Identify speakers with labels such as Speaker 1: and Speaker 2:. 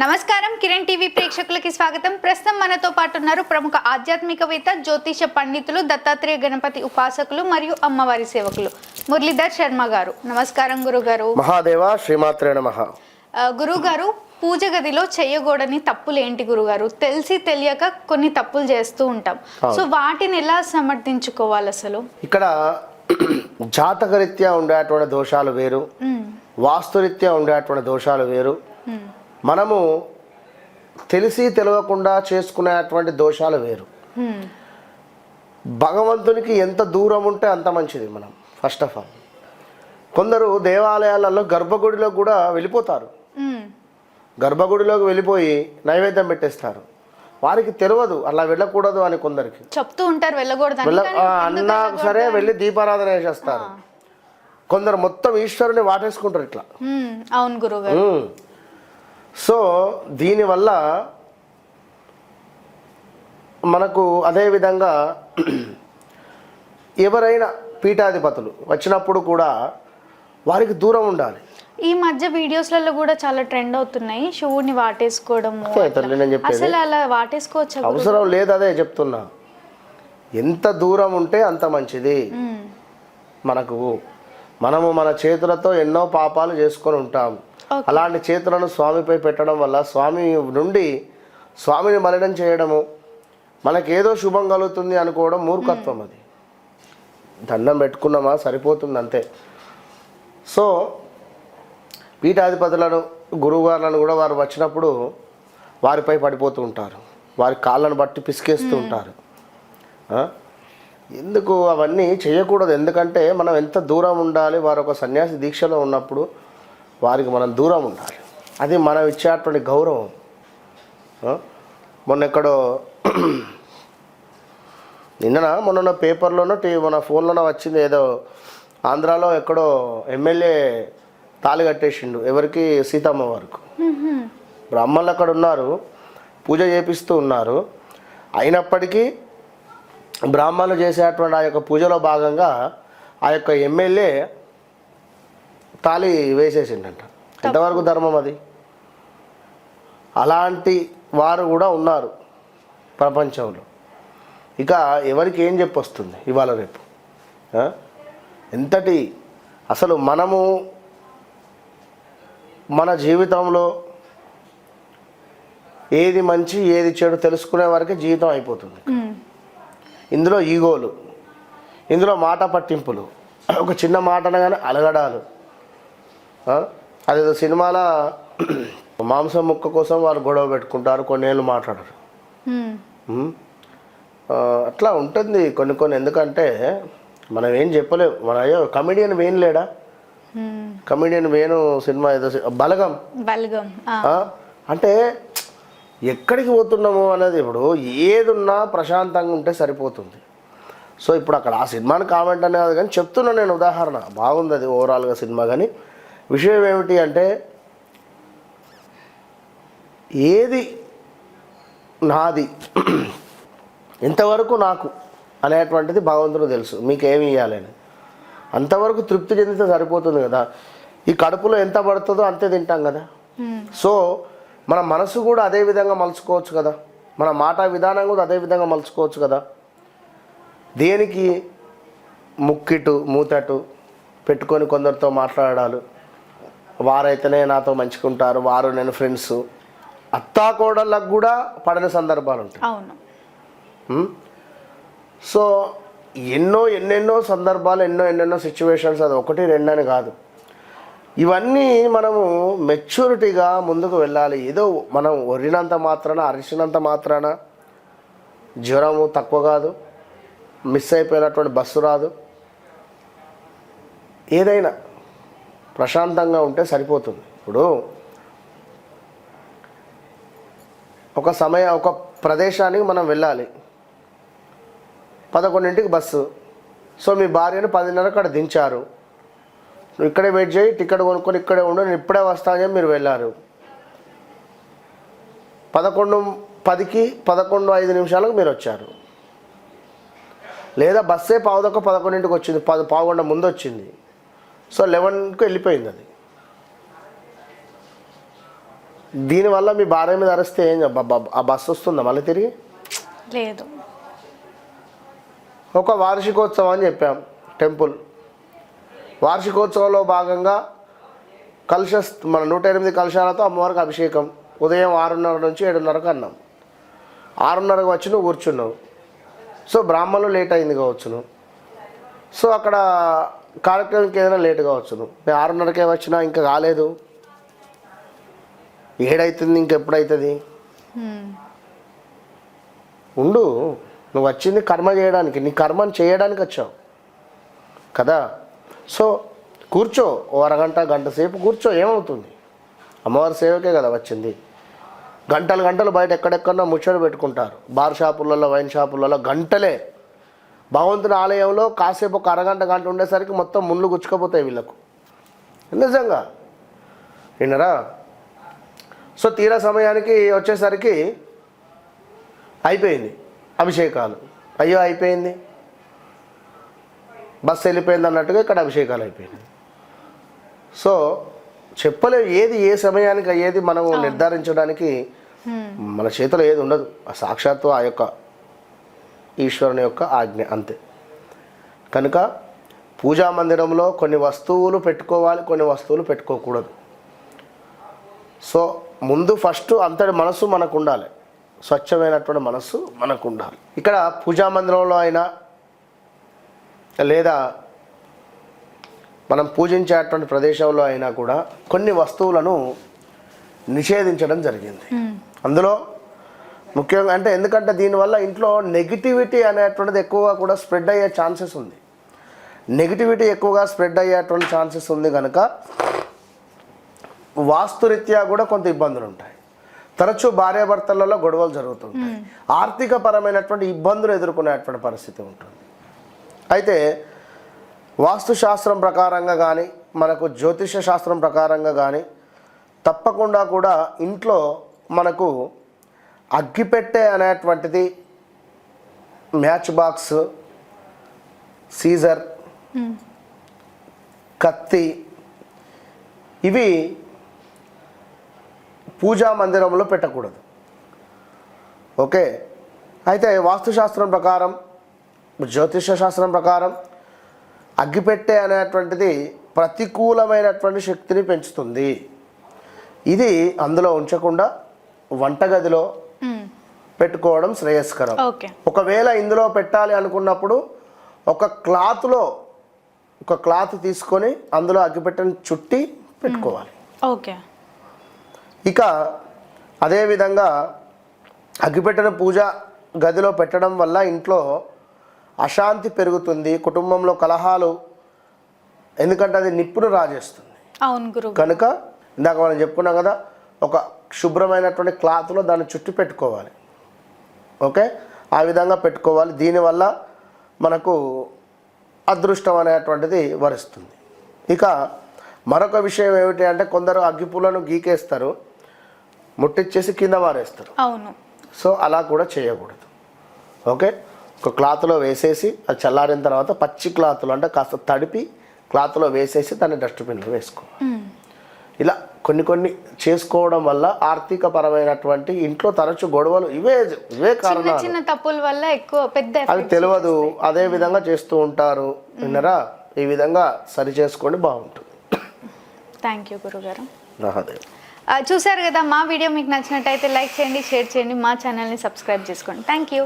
Speaker 1: నమస్కారం. కిరణ్ టీవీ ప్రేక్షకులకి స్వాగతం. ప్రస్తుతం మనతో పాటు ఉన్నారు ప్రముఖ ఆధ్యాత్మికవేత్త జ్యోతిష పండితులు దత్తాత్రేయ గణపతి ఉపాసకులు మరియు అమ్మవారి సేవకులు మురళీధర్ శర్మ గారు. నమస్కారం గురుగారు.
Speaker 2: మహాదేవ శ్రీమాత్రే నమ.
Speaker 1: గురుగారు పూజ గదిలో చేయకూడని తప్పులు ఏంటి గురుగారు? తెలిసి తెలియక కొన్ని తప్పులు చేస్తూ ఉంటాం. సో వాటిని ఎలా సమర్థించుకోవాలి అసలు?
Speaker 2: ఇక్కడ జాతకరీత్యా ఉండేటువంటి దోషాలు వేరు. వాస్తురీత్యా ఉండేటువంటి దోషాలు వేరు. మనము తెలిసి తెలియకుండా చేసుకునేటువంటి దోషాలు వేరు. భగవంతునికి ఎంత దూరం ఉంటే అంత మంచిది మనం ఫస్ట్ ఆఫ్ ఆల్ కొందరు దేవాలయాలలో గర్భగుడిలో కూడా వెళ్ళిపోతారు. గర్భగుడిలోకి వెళ్ళిపోయి నైవేద్యం పెట్టేస్తారు. వారికి తెలియదు అలా వెళ్ళకూడదు అని కొందరికి.
Speaker 1: చెప్తూ ఉంటారు వెళ్ళకూడదని.
Speaker 2: వెళ్ళ
Speaker 1: కానీ
Speaker 2: ఆ, అన్నా సరే వెళ్ళి దీపారాధన చేసేస్తారు. కొందరు మొత్తం ఈశ్వరుని వాటేసుకుంటారు ఇట్లా.
Speaker 1: అవును.
Speaker 2: సో దీనివల్ల మనకు అదే విధంగా ఎవరైనా పీఠాధిపతులు వచ్చినప్పుడు కూడా వారికి దూరం ఉండాలి.
Speaker 1: ఈ మధ్య వీడియోస్లలో కూడా చాలా ట్రెండ్ అవుతున్నాయి. శివుడిని వాటేసుకోవడము అసలు అలా వాటేసుకోవచ్చా?
Speaker 2: అవసరం లేదు అదే చెప్తున్నా. ఎంత దూరం ఉంటే అంత మంచిది. మనకు మనము మన చేతులతో ఎన్నో పాపాలు చేసుకొని ఉంటాం. అలాంటి చేతులను స్వామిపై పెట్టడం వల్ల స్వామి నుండి స్వామిని మలినం చేయడము మనకేదో శుభం కలుగుతుంది అనుకోవడం మూర్ఖత్వం అది. దండం పెట్టుకున్నామా? సరిపోతుంది అంతే. సో పీఠాధిపతులను గురువుగారులను కూడా వారు వచ్చినప్పుడు వారిపై పడిపోతూ ఉంటారు. వారి కాళ్ళను బట్టి పిసికేస్తూ ఉంటారు? ఎందుకు అవన్నీ చేయకూడదు? ఎందుకంటే మనం ఎంత దూరం ఉండాలి వారు ఒక సన్యాసి దీక్షలో ఉన్నప్పుడు వారికి మనం దూరం ఉండాలి. అది మనం ఇచ్చేటువంటి గౌరవం? మొన్న ఎక్కడో నిన్న మొన్న పేపర్లోనో టీ మన ఫోన్లోనో వచ్చింది ఏదో ఆంధ్రాలో ఎక్కడో ఎమ్మెల్యే తాళి కట్టేసిండు. ఎవరికి? సీతమ్మ వరకు. బ్రాహ్మణులు అక్కడ ఉన్నారు పూజ చేపిస్తూ ఉన్నారు. అయినప్పటికీ బ్రాహ్మణులు చేసేటువంటి ఆ యొక్క పూజలో భాగంగా ఆ యొక్క ఎమ్మెల్యే తాళి వేసేసిండంట. ఎంతవరకు ధర్మం అది? అలాంటి వారు కూడా ఉన్నారు ప్రపంచంలో. ఇక ఎవరికి ఏం చెప్పొస్తుంది ఇవాళ రేపు? ఎంతటి అసలు మనము మన జీవితంలో ఏది మంచి ఏది చెడు తెలుసుకునే వరకే జీవితం అయిపోతుంది. ఇందులో ఈగోలు ఇందులో మాట పట్టింపులు ఒక చిన్న మాట అనగానే అలగడాలు? అదేదో సినిమాల మాంసం ముక్క కోసం వాళ్ళు గొడవ పెట్టుకుంటారు కొన్నేళ్ళు మాట్లాడరు. అట్లా ఉంటుంది కొన్ని కొన్ని. ఎందుకంటే మనం ఏం చెప్పలేము మన అయ్యో కమెడియన్ వేణు లేడా. కమెడియన్ వేణు సినిమా ఏదో బలగం.
Speaker 1: బలగం?
Speaker 2: అంటే ఎక్కడికి పోతున్నాము అనేది ఇప్పుడు ఏదున్నా ప్రశాంతంగా ఉంటే సరిపోతుంది. సో ఇప్పుడు అక్కడ ఆ సినిమాని కామెంట్ అనేది కానీ చెప్తున్నా నేను ఉదాహరణ. బాగుంది అది ఓవరాల్గా సినిమా కానీ. విషయం ఏమిటి అంటే ఏది నాది ఎంతవరకు నాకు అనేటువంటిది భగవంతుడు తెలుసు. మీకు ఏమి ఇవ్వాలని అంతవరకు తృప్తి చెందితే సరిపోతుంది కదా. ఈ కడుపులో ఎంత పడుతుందో అంతే తింటాం కదా. సో మన మనసు కూడా అదే విధంగా మలుచుకోవచ్చు కదా. మన మాట విధానం కూడా అదే విధంగా మలుచుకోవచ్చు కదా. దేనికి ముక్కిటు మూతటు పెట్టుకొని కొందరితో మాట్లాడాలు. వారైతేనే నాతో మంచుకుంటారు వారు నేను ఫ్రెండ్స్ అత్తాకోడళ్ళకు కూడా పడిన సందర్భాలు ఉంటాయి? సో ఎన్నో ఎన్నెన్నో సందర్భాలు ఎన్నో ఎన్నెన్నో సిచ్యువేషన్స్ అది ఒకటి రెండని కాదు. ఇవన్నీ మనము మెచ్యూరిటీగా ముందుకు వెళ్ళాలి. ఏదో మనం ఒరినంత మాత్రాన అరిచినంత మాత్రాన జ్వరము తక్కువ కాదు. మిస్ అయిపోయినటువంటి బస్సు రాదు. ఏదైనా ప్రశాంతంగా ఉంటే సరిపోతుంది. ఇప్పుడు ఒక సమయ ఒక ప్రదేశానికి మనం వెళ్ళాలి. పదకొండింటికి బస్సు. సో మీ భార్యను పదిన్నర అక్కడ దించారు. నువ్వు ఇక్కడే వెయిట్ చేయి టికెట్ కొనుక్కొని ఇక్కడే ఉండు నేను ఇప్పుడే వస్తానని మీరు వెళ్ళారు. పదకొండు పదికి పదకొండు ఐదు నిమిషాలకు మీరు వచ్చారు. లేదా బస్సే పావుదొక్క పదకొండింటికి వచ్చింది పది పావుగంట ముందు వచ్చింది. సో లెవెన్కి వెళ్ళిపోయింది అది. దీనివల్ల మీ భార్య మీద అరిస్తే ఏం ఆ బస్సు వస్తుందా మళ్ళీ తిరిగి?
Speaker 1: లేదు.
Speaker 2: ఒక వార్షికోత్సవం అని చెప్పాం టెంపుల్. వార్షికోత్సవంలో భాగంగా కలశ మన నూట ఎనిమిది కలశాలతో అమ్మవారికి అభిషేకం. ఉదయం ఆరున్నర నుంచి ఏడున్నరకు అన్నాం. ఆరున్నరకు వచ్చి నువ్వు కూర్చున్నావు సో బ్రాహ్మణులు లేట్ అయింది కావచ్చును. సో అక్కడ కార్యక్రమంకి ఏదైనా లేట్ కావచ్చును. నేను ఆరున్నరకే వచ్చినా ఇంకా కాలేదు. ఏడవుతుంది
Speaker 1: ఇంకెప్పుడైతుంది?
Speaker 2: ఉండు నువ్వు వచ్చింది కర్మ చేయడానికి. నీ కర్మను చేయడానికి వచ్చావు. కదా? సో కూర్చో ఓ అరగంట గంట సేపు కూర్చో ఏమవుతుంది? అమ్మవారి సేవకే కదా వచ్చింది. గంటలు గంటలు బయట ఎక్కడెక్కడో ముచ్చట పెట్టుకుంటారు. బార్ షాపులలో వైన్ షాపులలో గంటలే. భగవంతుని ఆలయంలో కాసేపు ఒక అరగంట గంట ఉండేసరికి మొత్తం ముళ్ళు గుచ్చుకపోతాయి వీళ్ళకు. నిజంగా. విన్నరా? సో తీరా సమయానికి వచ్చేసరికి అయిపోయింది అభిషేకాలు. అయ్యో అయిపోయింది. బస్సు వెళ్ళిపోయింది అన్నట్టుగా ఇక్కడ అభిషేకాలు అయిపోయింది సో చెప్పలేవు ఏది ఏ సమయానికి అయ్యేది మనం నిర్ధారించడానికి. మన చేతిలో ఏది ఉండదు. ఆ సాక్షాత్తు ఆ యొక్క ఈశ్వరుని యొక్క ఆజ్ఞ అంతే. కనుక పూజా మందిరంలో కొన్ని వస్తువులు పెట్టుకోవాలి కొన్ని వస్తువులు పెట్టుకోకూడదు. సో ముందు ఫస్ట్ అంతటి మనసు మనకు ఉండాలి. స్వచ్ఛమైనటువంటి మనస్సు మనకు ఉండాలి. ఇక్కడ పూజా మందిరంలో అయినా లేదా మనం పూజించేటువంటి ప్రదేశంలో అయినా కూడా కొన్ని వస్తువులను నిషేధించడం జరిగింది. అందులో ముఖ్యంగా అంటే ఎందుకంటే దీనివల్ల ఇంట్లో నెగిటివిటీ అనేటువంటిది ఎక్కువగా కూడా స్ప్రెడ్ అయ్యే ఛాన్సెస్ ఉంది. నెగిటివిటీ ఎక్కువగా స్ప్రెడ్ అయ్యేటువంటి ఛాన్సెస్ ఉంది కనుక వాస్తురీత్యా కూడా కొంత ఇబ్బందులు ఉంటాయి. తరచూ భార్యాభర్తలలో గొడవలు జరుగుతుంటాయి. ఆర్థిక పరమైనటువంటి ఇబ్బందులు ఎదుర్కొనేటువంటి పరిస్థితి ఉంటుంది. అయితే వాస్తుశాస్త్రం ప్రకారంగా కానీ మనకు జ్యోతిష శాస్త్రం ప్రకారంగా కానీ తప్పకుండా కూడా ఇంట్లో మనకు అగ్గిపెట్టె అనేటువంటిది మ్యాచ్ బాక్స్ సీజర్. కత్తి ఇవి పూజా మందిరంలో పెట్టకూడదు ఓకే అయితే వాస్తుశాస్త్రం ప్రకారం జ్యోతిష శాస్త్రం ప్రకారం అగ్గిపెట్టె అనేటువంటిది ప్రతికూలమైనటువంటి శక్తిని పెంచుతుంది. ఇది అందులో ఉంచకుండా వంటగదిలో. పెట్టుకోవడం శ్రేయస్కరం. ఒకవేళ ఇందులో పెట్టాలి అనుకున్నప్పుడు ఒక క్లాత్లో ఒక క్లాత్ తీసుకొని అందులో అగ్గిపెట్టెను చుట్టి పెట్టుకోవాలి.
Speaker 1: ఓకే.
Speaker 2: ఇక అదేవిధంగా అగ్గిపెట్టెను పూజ గదిలో పెట్టడం వల్ల ఇంట్లో అశాంతి పెరుగుతుంది కుటుంబంలో కలహాలు ఎందుకంటే అది నిప్పును రాజేస్తుంది.
Speaker 1: అవును
Speaker 2: కనుక ఇందాక మనం చెప్పుకున్నాం కదా ఒక శుభ్రమైనటువంటి క్లాత్లో దాన్ని చుట్టి పెట్టుకోవాలి. ఓకే? ఆ విధంగా పెట్టుకోవాలి. దీనివల్ల మనకు అదృష్టం అనేటువంటిది వరిస్తుంది. ఇక మరొక విషయం ఏమిటి అంటే కొందరు అగ్గిపులను గీకేస్తారు ముట్టిచ్చేసి కింద వారేస్తారు.
Speaker 1: అవును.
Speaker 2: సో అలా కూడా చేయకూడదు. ఓకే? ఒక క్లాత్లో వేసేసి అది చల్లారిన తర్వాత పచ్చి క్లాత్లో అంటే కాస్త తడిపి క్లాత్లో వేసేసి దాన్ని డస్ట్బిన్లో వేసుకోవాలి
Speaker 1: హ్మ్.
Speaker 2: ఇలా కొన్ని కొన్ని చేసుకోవడం వల్ల ఆర్థిక పరమైనటువంటి ఇంట్లో తరచు గొడవలు ఇవే ఇవే కారణాలు.
Speaker 1: చిన్న తప్పుల వల్ల ఎక్కువ పెద్ద
Speaker 2: అవి తెలియదు అదే విధంగా చేస్తూ ఉంటారు. విన్నరా? ఈ విధంగా సరి చేసుకోండి బాగుంటుంది.
Speaker 1: థ్యాంక్ యూ గురుగారు. చూశారు కదా మా వీడియో మీకు నచ్చినట్టయితే లైక్ చేయండి షేర్ చేయండి మా ఛానల్ని సబ్స్క్రైబ్ చేసుకోండి. Thank you